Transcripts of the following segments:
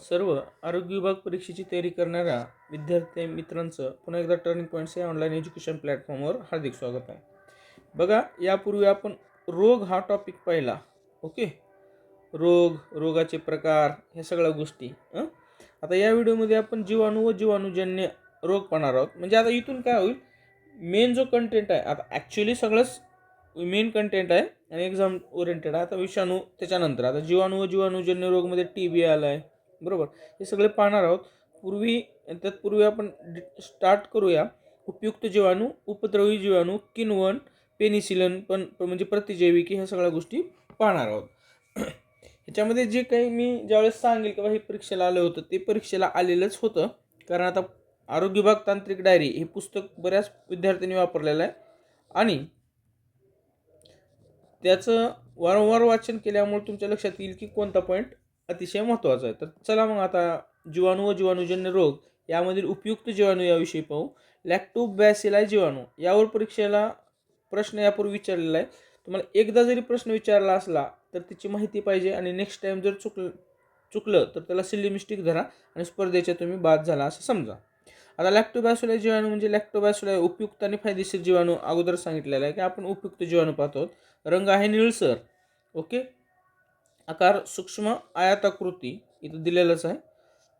सर्व आरोग्य विभाग परीक्षेची तयारी करणाऱ्या विद्यार्थी मित्रांचं पुन्हा एकदा टर्निंग पॉईंट्स या ऑनलाईन एज्युकेशन प्लॅटफॉर्मवर हार्दिक स्वागत आहे. बघा यापूर्वी आपण रोग हा टॉपिक पाहिला ओके रोग रोगाचे प्रकार ह्या सगळ्या गोष्टी हं? आता या व्हिडिओमध्ये आपण जीवाणू व जीवाणूजन्य रोग पाहणार आहोत. म्हणजे आता इथून काय होईल? मेन जो कंटेंट आहे आता ॲक्च्युली सगळंच मेन कंटेंट आहे आणि एक्झाम ओरिएंटेड आहे. आता विषाणू त्याच्यानंतर आता जीवाणू व जीवाणूजन्य रोगमध्ये टी बी आला आहे बरोबर. हे सगळे पाहणार आहोत. पूर्वी तत्पूर्वी आपण स्टार्ट करूया. उपयुक्त जीवाणू उपद्रवी जीवाणू किनवन पेनिसिलन पण म्हणजे प्रतिजैविकी ह्या सगळ्या गोष्टी पाहणार आहोत. ह्याच्यामध्ये जे काही मी ज्यावेळेस सांगेल किंवा हे परीक्षेला आलं होतं ते परीक्षेला आलेलंच होतं. कारण आता आरोग्य विभाग तांत्रिक डायरी हे पुस्तक बऱ्याच विद्यार्थ्यांनी वापरलेलं आहे. आणि त्याचं वारंवार वाचन केल्यामुळे तुमच्या लक्षात येईल की कोणता पॉईंट अतिशय महत्त्वाचं आहे. तर चला मग आता जीवाणू व जीवाणूजन्य रोग यामधील उपयुक्त जीवाणू याविषयी पाहू. लॅक्टोबॅसिलाय जीवाणू यावर परीक्षेला प्रश्न यापूर्वी विचारलेला आहे. तुम्हाला एकदा जरी प्रश्न विचारला असला तर त्याची माहिती पाहिजे आणि नेक्स्ट टाईम जर चुक चुकलं तर त्याला सिल्ली मिस्टेक धरा आणि स्पर्धेच्या तुम्ही बाद झाला असं समजा. आता लॅक्टोबॅसिलाय जीवाणू म्हणजे लॅक्टोबॅसिलाय उपयुक्त आणि फायदेशीर जीवाणू अगोदर सांगितलेला आहे की आपण उपयुक्त जीवाणू पाहतो. रंग आहे निळसर. ओके आकार सूक्ष्म आयाताकृती इथं दिलेलंच आहे.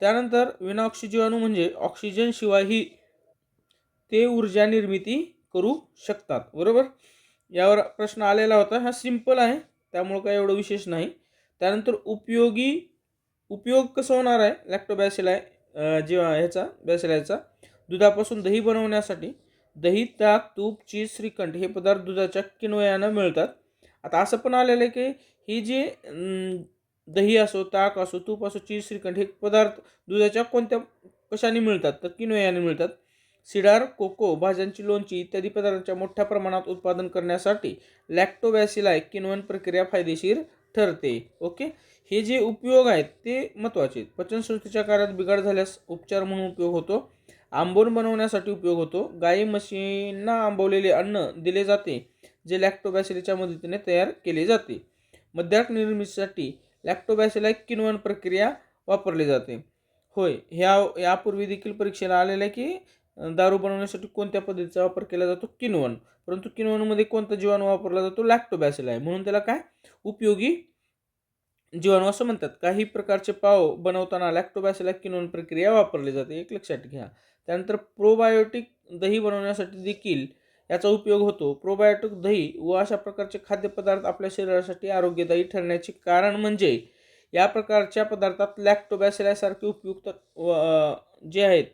त्यानंतर विना ऑक्सिजीवाणू म्हणजे ऑक्सिजनशिवायही ते ऊर्जा निर्मिती करू शकतात. बरोबर? यावर प्रश्न आलेला होता. हा सिंपल आहे. त्यामुळं काय एवढं विशेष नाही. त्यानंतर उपयोगी उपयोग कसं होणार आहे? लॅक्टोबॅसिलाय जेव्हा ह्याचा बॅसिलायचा दुधापासून दही बनवण्यासाठी दही ताक तूप चीज श्रीखंड हे पदार्थ दुधाच्या किनवयानं मिळतात. आता असं पण आलेलं आहे की ही जी दही असो ताक असो तूप असो चीज श्रीखंड हे पदार्थ दुधाच्या कोणत्या कशाने मिळतात? तर किनवयाने मिळतात. सिडार कोको भाज्यांची लोणची इत्यादी पदार्थांच्या मोठ्या प्रमाणात उत्पादन करण्यासाठी लॅक्टोबॅसिलाय किनवन प्रक्रिया फायदेशीर ठरते. ओके? हे जे उपयोग आहेत ते महत्त्वाचे. आहेत पचनसंस्थेच्या कार्यात बिघाड झाल्यास उपचार म्हणून उपयोग होतो. आंबोण बनवण्यासाठी उपयोग होतो. गाई म्हशींना आंबवलेले अन्न दिले जाते जे लॅक्टोबॅसिलीच्या मदतीने तयार केले जाते. मद्यार्क निर्मितीसाठी लॅक्टोबॅसिलाय किनवन प्रक्रिया वापरली जाते. होय ह्या यापूर्वी देखील परीक्षेला आलेलं आहे की दारू बनवण्यासाठी कोणत्या पद्धतीचा वापर केला जातो? किनवन. परंतु किनवनमध्ये कोणता जीवाणू वापरला जातो? लॅक्टोबॅसिल आहे. म्हणून त्याला काय? उपयोगी जीवाणू असं म्हणतात. काही प्रकारचे पाव बनवताना लॅक्टोबॅसिला किनवन प्रक्रिया वापरली जाते. एक लक्षात घ्या. त्यानंतर प्रोबायोटिक दही बनवण्यासाठी देखील याचा उपयोग होतो. प्रोबायोटिक दही व अशा प्रकारचे खाद्यपदार्थ आपल्या शरीरासाठी आरोग्यदायी ठरण्याचे कारण म्हणजे या प्रकारच्या पदार्थात लॅक्टोबॅसिलासारखे उपयुक्त व, जे आहेत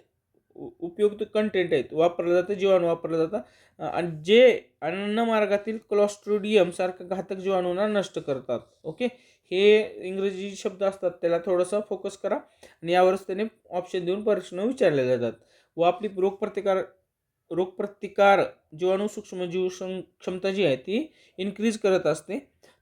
उ- उपयुक्त कंटेंट आहेत. वापरलं जातं जीवाणू वापरलं जातं आणि जे अन्नमार्गातील क्लॉस्ट्रोडियम सारख्या घातक जीवाणूंना नष्ट करतात. ओके हे इंग्रजी शब्द असतात त्याला थोडंसं फोकस करा आणि यावरच त्याने ऑप्शन देऊन प्रश्न विचारले जातात. व आपली रोगप्रतिकार रोगप्रतिकार जीवाणू सूक्ष्मजीव क्षमता जी आहे ती इन्क्रीज करत असते.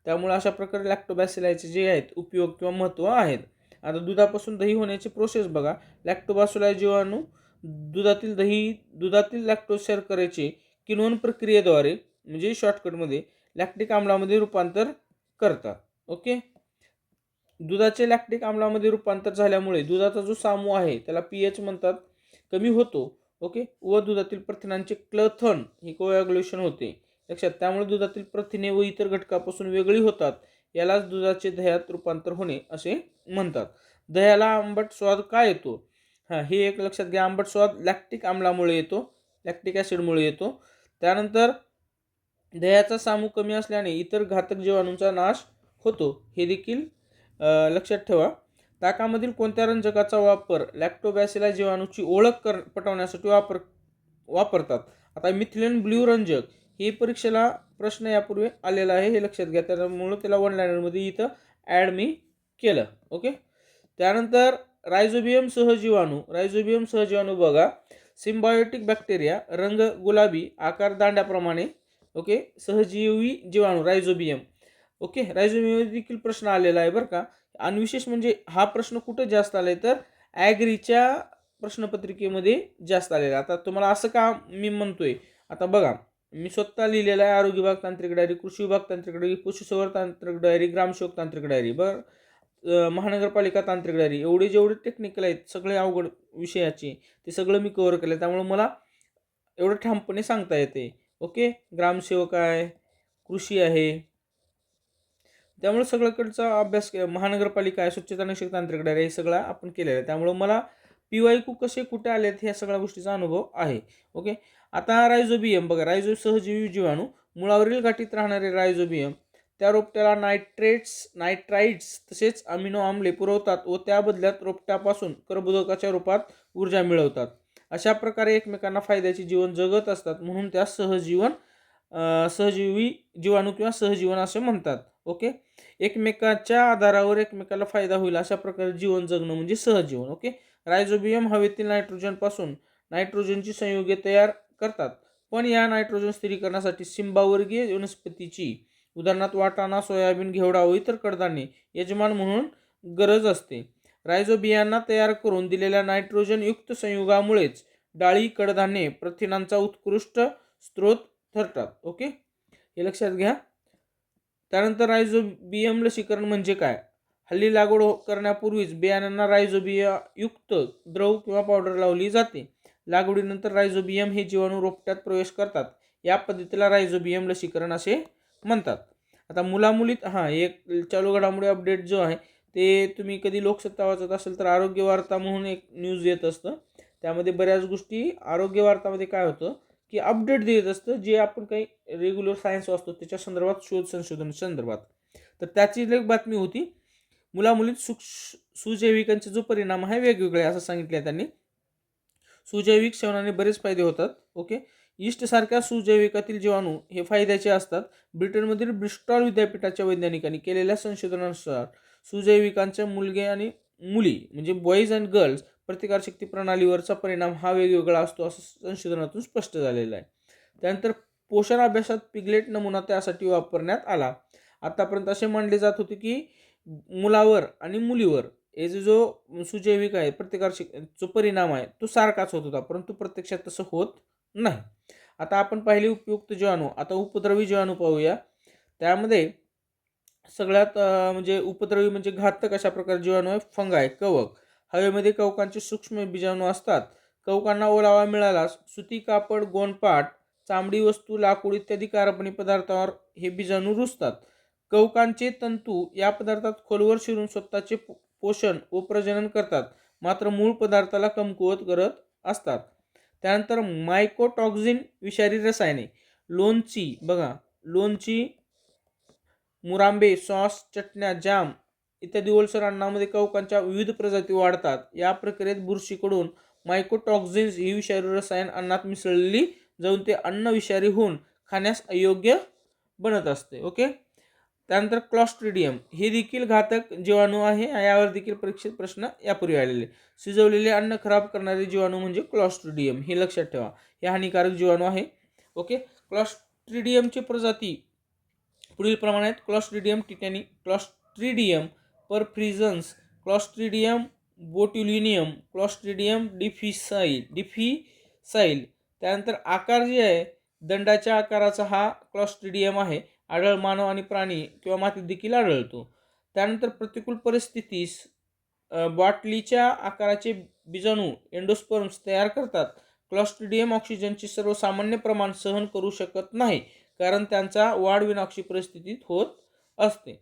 त्यामुळे अशा प्रकारे लॅक्टोबॅसिलायचे जे आहेत उपयोग किंवा महत्त्व आहेत. आता दुधापासून दही होण्याची प्रोसेस बघा. लॅक्टोबॅसिलाय जीवाणू दुधातील दही दुधातील लॅक्टोज शर्करेचे किण्वन प्रक्रियेद्वारे म्हणजे शॉर्टकटमध्ये लॅक्टिक आम्लामध्ये रूपांतर करतात. ओके दुधाचे लॅक्टिक आम्लामध्ये रूपांतर झाल्यामुळे दुधाचा जो सामू आहे त्याला पी एच म्हणतात कमी होतो. ओके? व दुधातील प्रथिनांचे क्लथन हे कोॲग्युलेशन होते. लक्षात त्यामुळे दुधातील प्रथिने व इतर घटकापासून वेगळी होतात. यालाच दुधाचे दह्यात रूपांतर होणे असे म्हणतात. दह्याला आंबट स्वाद काय येतो? हां हे एक लक्षात घ्या. आंबट स्वाद लॅक्टिक आम्लामुळे येतो लॅक्टिक ॲसिडमुळे येतो. त्यानंतर दह्याचा सामू कमी असल्याने इतर घातक जीवाणूंचा नाश होतो. हे देखील लक्षात ठेवा. ताकामधील कोणत्या रंजकाचा वापर लॅक्टोबॅसिला जीवाणूची ओळख कर पटवण्यासाठी वापर वापरतात? आता मिथिलेन ब्ल्यू रंजक हे परीक्षेला प्रश्न यापूर्वी आलेला आहे हे लक्षात घ्या. त्यामुळं त्याला वन लायनरमध्ये इथं ॲड मी केलं. ओके त्यानंतर रायझोबियम सहजीवाणू. रायझोबियम सहजीवाणू बघा. सिम्बायोटिक बॅक्टेरिया रंग गुलाबी आकार दांड्याप्रमाणे. ओके सहजीवी जीवाणू रायझोबियम ओके रायझोबियम देखील प्रश्न आलेला आहे बरं का. आणि विशेष म्हणजे हा प्रश्न कुठं जास्त आला आहे तर ॲग्रीच्या प्रश्नपत्रिकेमध्ये जास्त आलेला आहे. आता तुम्हाला असं का मी म्हणतोय? आता बघा मी स्वतः लिहिलेला आहे आरोग्य विभाग तांत्रिक डायरी कृषी विभाग तांत्रिक डायरी पशुसंवर तांत्रिक डायरी ग्रामसेवक तांत्रिक डायरी. बरं महानगरपालिका तांत्रिक डायरी. एवढे जेवढे टेक्निकल आहेत सगळे अवघड विषयाचे ते सगळं मी कव्हर केलं त्यामुळे मला एवढं ठामपणे सांगता येते. ओके? ग्रामसेवक आहे कृषी आहे त्यामुळे सगळ्याकडचा अभ्यास के- महानगरपालिका आहे स्वच्छता निषेक तांत्रिक डायरी हे सगळं आपण केलेलं आहे. त्यामुळं मला पी वाय कू कसे कुठे आलेत ह्या सगळ्या गोष्टीचा अनुभव आहे. ओके? आता रायझोबियम बघा रायझो सहजीवी जीवाणू मुळावरील गाठीत राहणारे रायझोबियम त्या रोपट्याला नायट्रेट्स नायट्राइड्स तसेच अमिनो आम्ले पुरवतात व त्या बदल्यात रोपट्यापासून कर्बोदकाच्या रूपात ऊर्जा मिळवतात. अशा प्रकारे एकमेकांना फायद्याचे जीवन जगत असतात म्हणून त्या सहजीवन सहजीवी जीवाणू किंवा सहजीवन असे म्हणतात ओके? एकमेकाच्या आधारावर एकमेकाला फायदा होईल अशा प्रकारे जीवन जगणं म्हणजे सहजीवन ओके? रायझोबियम हवेतील नायट्रोजनपासून नायट्रोजनची संयुगे तयार करतात. पण या नायट्रोजन स्थिरीकरणासाठी सिंबावर्गीय वनस्पतीची उदाहरणार्थ वाटाणा सोयाबीन घेवडा व इतर कडधान्ये यजमान म्हणून गरज असते. रायझोबियांना तयार करून दिलेल्या नायट्रोजनयुक्त संयुगामुळेच डाळी कडधान्ये प्रथिनांचा उत्कृष्ट स्रोत ठरतात ओके हे लक्षात घ्या. त्यानंतर रायझोबियम लसीकरण म्हणजे काय? हल्ली लागवड करण्यापूर्वीच बियाण्यांना रायझोबिया युक्त द्रव किंवा पावडर लावली जाते. लागवडीनंतर रायझोबियम हे जीवाणू रोपट्यात प्रवेश करतात. या पद्धतीला रायझोबियम लसीकरण असे म्हणतात. आता मुलामुलीत हां एक चालू घडामोडी अपडेट जो आहे ते तुम्ही कधी लोकसत्ता वाचत असेल तर आरोग्य वार्ता म्हणून एक न्यूज येत असतं. त्यामध्ये बऱ्याच गोष्टी आरोग्य वार्तामध्ये काय होतं? की अपडेट देत असतं जे आपण काही रेग्युलर सायन्स वाचतो त्याच्या संदर्भात शोध संशोधन संदर्भात. तर त्याची एक बातमी होती मुलामुलीत सुक्ष सुजैविकांचे जो परिणाम आहे वेगवेगळे असं सांगितलं आहे त्यांनी. सुजैविक सेवनाने बरेच फायदे होतात ओके? इष्टसारख्या सुजैविकातील जीवाणू हे फायद्याचे असतात. ब्रिटनमधील ब्रिस्टॉल विद्यापीठाच्या वैज्ञानिकांनी केलेल्या संशोधनानुसार सुजैविकांच्या मुलगे आणि मुली म्हणजे बॉईज अँड गर्ल्स प्रतिकारशक्ती प्रणालीवरचा परिणाम हा वेगवेगळा असतो असं संशोधनातून स्पष्ट झालेलं आहे. त्यानंतर पोषण अभ्यासात पिगलेट नमुना त्यासाठी वापरण्यात आला. आतापर्यंत असे मानले जात होते की मुलावर आणि मुलीवर हे जो सुजैविक आहे प्रतिकारशक जो परिणाम आहे तो सारखाच होत होता परंतु प्रत्यक्षात तसं होत नाही. आता आपण पाहिले उपयुक्त जीवाणू. आता उपद्रवी जीवाणू पाहूया. त्यामध्ये सगळ्यात म्हणजे उपद्रवी म्हणजे घातक अशा प्रकारे जीवाणू आहे फंगाय कवक. हवेमध्ये कवकांचे सूक्ष्म बीजाणू असतात. कवकांना ओलावा मिळाल्यास सुती कापड गोणपाट चामडी वस्तू लाकूड इत्यादी कार्बनी पदार्थावर हे बीजाणू रुजतात. कवकांचे तंतू या पदार्थात खोलवर शिरून स्वतःचे पो- पोषण व प्रजनन करतात. मात्र मूळ पदार्थाला कमकुवत करत असतात. त्यानंतर मायकोटॉक्झिन विषारी रसायने. लोणची बघा लोणची मुरांबे सॉस चटण्या जाम इत्यादी ओलसर अन्नामध्ये कवकांच्या विविध प्रजाती वाढतात. या प्रक्रियेत बुरशीकडून मायकोटॉक्झिन्स ही विषारी रसायन अन्नात मिसळली जाऊन ते अन्न विषारी होऊन खाण्यास अयोग्य बनत असते. ओके? त्यानंतर क्लॉस्ट्रिडियम हे देखील घातक जीवाणू आहे यावर देखील परीक्षित प्रश्न यापूर्वी आलेले. शिजवलेले अन्न खराब करणारे जीवाणू म्हणजे क्लॉस्ट्रिडियम हे लक्षात ठेवा. हे हानिकारक जीवाणू आहे. ओके? क्लॉस्ट्रिडियमची प्रजाती पुढील प्रमाणे आहेत Clostridium tetani Clostridium perfringens Clostridium botulinum Clostridium difficile difficile त्यानंतर आकार जे आहे दंडाच्या आकाराचा हा क्लॉस्ट्रिडियम आहे. आढळ मानव आणि प्राणी किंवा मातीत देखील आढळतो. त्यानंतर प्रतिकूल परिस्थितीस बॉटलीच्या आकाराचे बीजाणू एंडोस्पर्म्स तयार करतात. क्लॉस्ट्रिडियम ऑक्सिजनचे सर्वसामान्य प्रमाण सहन करू शकत नाही कारण त्यांचा वाढ विनाक्षी परिस्थितीत होत असते.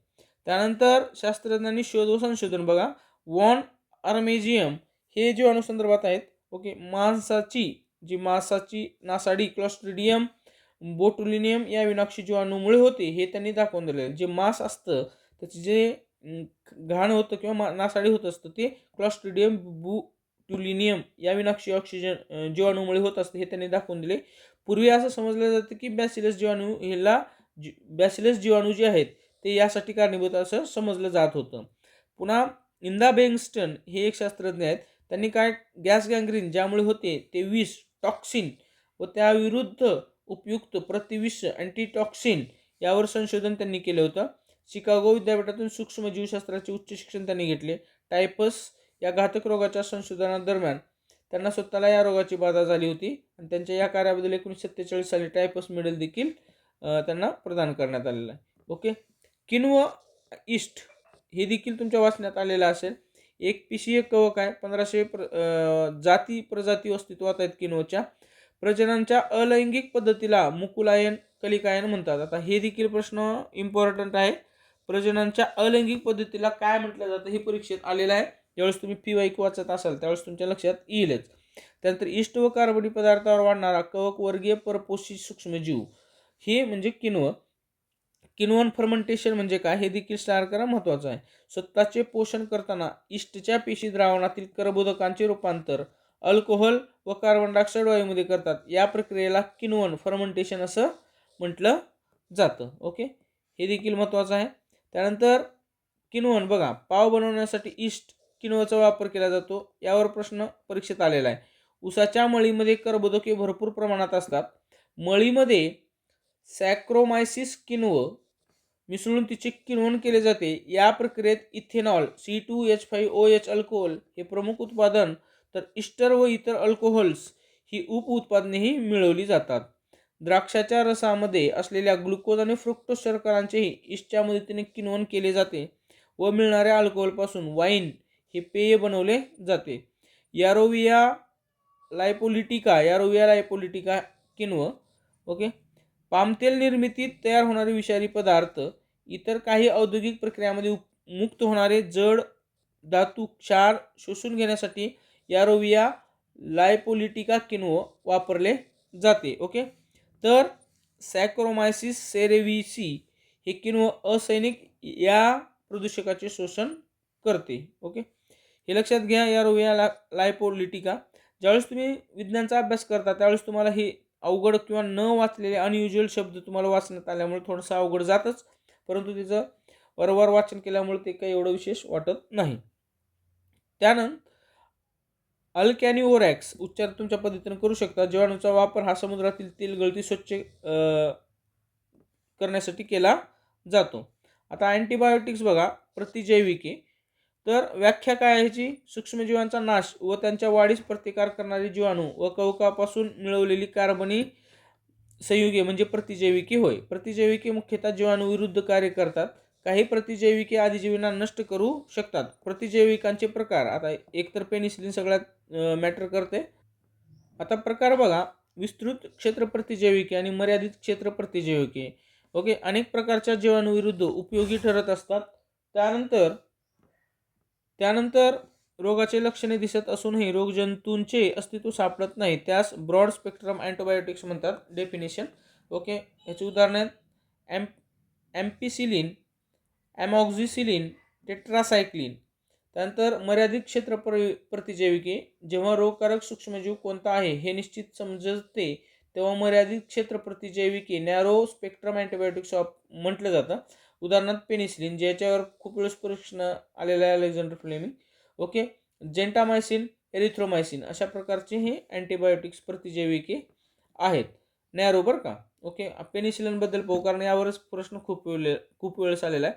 त्यानंतर शास्त्रज्ञांनी शोध व संशोधन बघा. वॉन आर्मेजियम हे जीवाणू संदर्भात आहेत. ओके मांसाची जी मांसाची नासाडी क्लॉस्ट्रिडियम बोटुलिनियम या विनाक्षी जीवाणूमुळे होते हे त्यांनी दाखवून दिले जे मांस असतं त्याचे जे घाण होतं किंवा मा नासाडी होत असतं ते क्लॉस्ट्रिडियम बुटुलिनियम या विनाक्षी ऑक्सिजन जीवाणूमुळे होत असतं हे त्यांनी दाखवून दिले. पूर्वी असं समजलं जातं की बॅसिलस जीवाणू ह्याला जी बॅसिलस जीवाणू जे आहेत ते यासाठी कारणीभूत असं समजलं जात होतं. पुन्हा इंदा बेंगस्टन हे एक शास्त्रज्ञ आहेत. त्यांनी काय गॅस गँग्रीन ज्यामुळे होते ते विष टॉक्सिन व त्याविरुद्ध उपयुक्त प्रतिविष अँटीटॉक्सिन यावर संशोधन त्यांनी केलं होतं. शिकागो विद्यापीठातून सूक्ष्मजीवशास्त्राचे उच्च शिक्षण त्यांनी घेतले. टायपस या घातक रोगाच्या संशोधनादरम्यान त्यांना स्वतःला या रोगाची बाधा झाली होती आणि त्यांच्या या कार्याबद्दल एकोणीसशे सत्तेचाळीस साली टायपस मेडल देखील त्यांना प्रदान करण्यात आलेलं आहे. ओके? किन्व इष्ट हे देखील तुमच्या वाचण्यात आलेलं असेल. एक पिशीय कवक आहे. पंधराशे प्र जाती प्रजाती अस्तित्वात आहेत किनोच्या प्रजनांच्या अलैंगिक पद्धतीला मुकुलायन कलिकायन म्हणतात. आता हे देखील प्रश्न इम्पॉर्टंट आहे. प्रजनांच्या अलैंगिक पद्धतीला काय म्हटलं जातं हे परीक्षेत आलेलं आहे. ज्यावेळेस तुम्ही पी वाईक वाचत असाल त्यावेळेस तुमच्या लक्षात येईलच. त्यानंतर इष्ट व कार्बनी पदार्थावर वाढणारा कवक वर्गीय परपोषी सूक्ष्मजीव. हे म्हणजे किण्व. किनवन फर्मेंटेशन म्हणजे काय? हे देखील स्टार करा महत्त्वाचं आहे. स्वतःचे पोषण करताना इष्टच्या पेशी द्रावणातील कर्बोदकांचे रूपांतर अल्कोहोल व कार्बन डायऑक्साईड वायूमध्ये करतात. या प्रक्रियेला किनवन फर्मेंटेशन असं म्हटलं जातं. ओके? हे देखील महत्त्वाचं आहे. त्यानंतर किनवन बघा पाव बनवण्यासाठी इष्ट किण्वाचा वापर केला जातो. यावर प्रश्न परीक्षेत आलेला आहे. उसाच्या मळीमध्ये कर्बोदके भरपूर प्रमाणात असतात. मळीमध्ये सॅक्रोमायसिस किनव मिसळून तिचे किण्वन केले जाते. या प्रक्रियेत ethanol C two H five O H alcohol हे प्रमुख उत्पादन तर इस्टर व इतर अल्कोहोल्स ही उप उत्पादनेही मिळवली जातात. द्राक्षाच्या रसामध्ये असलेल्या ग्लुकोज आणि फ्रुक्टोज शर्करांचेही इस्टच्या मदतीने किण्वन केले जाते व मिळणाऱ्या अल्कोहोलपासून वाईन हे पेय बनवले जाते. यारोविया लायपोलिटिका यारोविया लायपोलिटिका किण्व ओके? पामतेल निर्मितीत तयार होणारे विषारी पदार्थ इतर काही औद्योगिक प्रक्रियामध्ये उप- मुक्त होणारे जड धातू क्षार शोषून घेण्यासाठी यारोविया लायपोलिटिका किण्व वापरले जाते ओके? तर सॅक्रोमायसिस सेरेव्हिसी हे किण्व असैनिक या प्रदूषकाचे शोषण करते ओके? हे लक्षात घ्या यारोविया ला लायपोलिटिका. ज्यावेळेस तुम्ही विज्ञानचा अभ्यास करता त्यावेळेस तुम्हाला हे अवघड किंवा न वाचलेले अनयुज्युअल शब्द तुम्हाला वाचण्यात आल्यामुळे थोडंसं अवघड जातच. परंतु तिचं वारंवार वाचन केल्यामुळे ते काही एवढं विशेष वाटत नाही. त्यानंतर अल्कॅनिओरॅक्स उच्चार तुमच्या पद्धतीने करू शकता. जीवाणूचा वापर हा समुद्रातील तेल गळती स्वच्छ करण्यासाठी केला जातो. आता अँटीबायोटिक्स बघा प्रतिजैविके तर व्याख्या काय आहे जी सूक्ष्मजीवांचा नाश व त्यांच्या वाढीस प्रतिकार करणारे जीवाणू व कवकापासून मिळवलेली कार्बनी संयुगे म्हणजे प्रतिजैविके होय. प्रतिजैविके मुख्यतः जीवाणूविरुद्ध कार्य करतात. काही प्रतिजैविके आदिजीवींना नष्ट करू शकतात. प्रतिजैविकांचे प्रकार आता एकतर पेनिसिलिन सगळ्यात मॅटर करते. आता प्रकार बघा. विस्तृत क्षेत्र प्रतिजैविके आणि मर्यादित क्षेत्र प्रतिजैविके. ओके? अनेक प्रकारच्या जीवाणूविरुद्ध उपयोगी ठरत असतात. त्यानंतर त्यानंतर रोगाचे लक्षणे दिसत असूनही रोगजंतूंचे अस्तित्व सापडत नाही. त्यास ब्रॉड स्पेक्ट्रम अँटीबायोटिक्स म्हणतात. डेफिनेशन. ओके याची आहेत. M ampicillin amoxicillin tetracycline. त्यानंतर मर्यादित क्षेत्र प्र प्रतिजैविके. जेव्हा रोगकारक सूक्ष्मजीव कोणता आहे हे निश्चित समजते. तेव्हा मर्यादित क्षेत्र प्रतिजैविके नॅरो स्पेक्ट्रम अँटीबायोटिक्स वाप म्हटलं जातं. उदाहरणार्थ पेनिसिलिन ज्याच्यावर खूप वेळेस परीक्षण आलेलं आहे Alexander Fleming okay gentamicin erythromycin अशा प्रकारचे हे अँटीबायोटिक्स प्रतिजैविके आहेत. नॅरो बरं का? ओके पेनिसिलिनबद्दल पाहू कारण यावरच प्रश्न खूप वेळ खूप वेळेस आलेला आहे.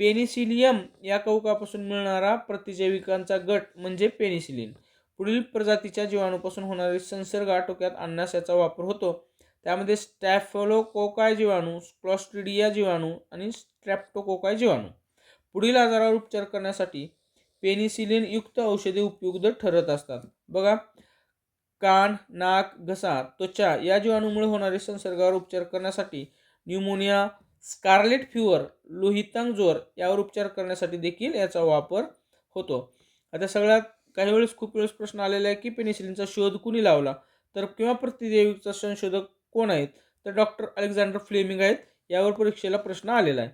पेनिसिलियम या कवकापासून मिळणारा प्रतिजैविकांचा गट म्हणजे पेनिसिलिन पुढील प्रजातीच्या जीवाणूपासून होणारे संसर्ग आटोक्यात आणण्यास याचा वापर होतो. त्यामध्ये स्टॅफलोकोकाय जीवाणू क्लॉस्ट्रिडिया जीवाणू आणि स्ट्रॅप्टोकोकाय जीवाणू. पुढील आजारावर उपचार करण्यासाठी पेनिसिलिनयुक्त औषधे उपयुक्त ठरत असतात. बघा कान नाक घसा त्वचा या जीवाणूमुळे होणारे संसर्गावर उपचार करण्यासाठी न्यूमोनिया स्कारलेट फ्युअर लोहितांग जोर यावर उपचार करण्यासाठी देखील याचा वापर होतो. आता सगळ्यात काही वेळेस खूप वेळेस प्रश्न आलेला आहे की पेनिसिलिनचा शोध कुणी लावला? तर किंवा प्रतिजैविकचा संशोधक कोण आहेत? तर डॉक्टर अलेक्झांडर फ्लेमिंग आहेत यावर परीक्षेला प्रश्न आलेला आहे.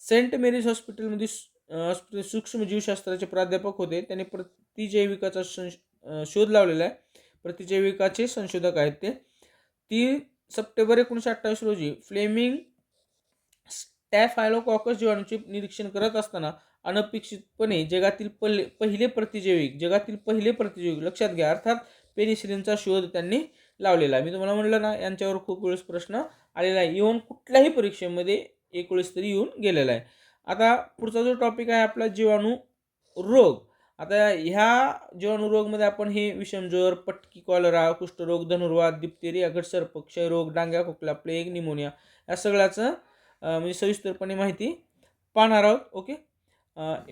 सेंट मेरीज हॉस्पिटलमध्ये सूक्ष्मजीवशास्त्राचे प्राध्यापक होते. त्यांनी प्रतिजैविकाचा संश शोध लावलेला आहे. प्रतिजैविकाचे संशोधक आहेत ते. तीन सप्टेंबर एकोणीसशे अठ्ठावीस रोजी फ्लेमिंग स्टॅफायलोकॉकस जीवाणूचे निरीक्षण करत असताना अनपेक्षितपणे जगातील पहिले पहिले प्रतिजैविक जगातील पहिले प्रतिजैविक लक्षात घ्या. अर्थात पेनिसिलिनचा शोध त्यांनी लावलेला आहे. मी तुम्हाला म्हणलं ना यांच्यावर खूप वेळेस प्रश्न आलेला आहे. येऊन कुठल्याही परीक्षेमध्ये एक वेळेस तरी येऊन गेलेला आहे. आता पुढचा जो टॉपिक आहे आपला जीवाणू रोग. आता ह्या जीवाणू रोगमध्ये आपण हे विषमज्वर पटकी कॉलरा कुष्ठरोग धनुर्वाद दिप्तेरिया घटसर्प क्षयरोग डांग्या खोकला प्लेग निमोनिया या सगळ्याचं म्हणजे सविस्तरपणे माहिती पाहणार आहोत. ओके?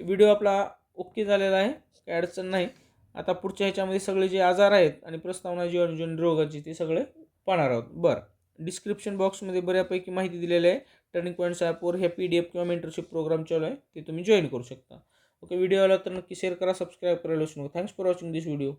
व्हिडिओ आपला ओके झालेला आहे. काही अडचण नाही. आता पुढच्या ह्याच्यामध्ये सगळे जे आजार आहेत आणि प्रस्तावना जीवाणूजन्य रोगाची ते सगळे पाहणार आहोत. बरं. डिस्क्रिप्शन बॉक्समध्ये बऱ्यापैकी माहिती दिलेली आहे. टर्निंग पॉईंट्स ॲपवर हे पी डी एफ किंवा मेंटरशिप प्रोग्राम चालू आहे ते तुम्ही जॉईन करू शकता. ओके व्हिडिओ आला तर नक्की शेअर करा सबस्क्राईब करायला विसरू नका. Thanks for watching this video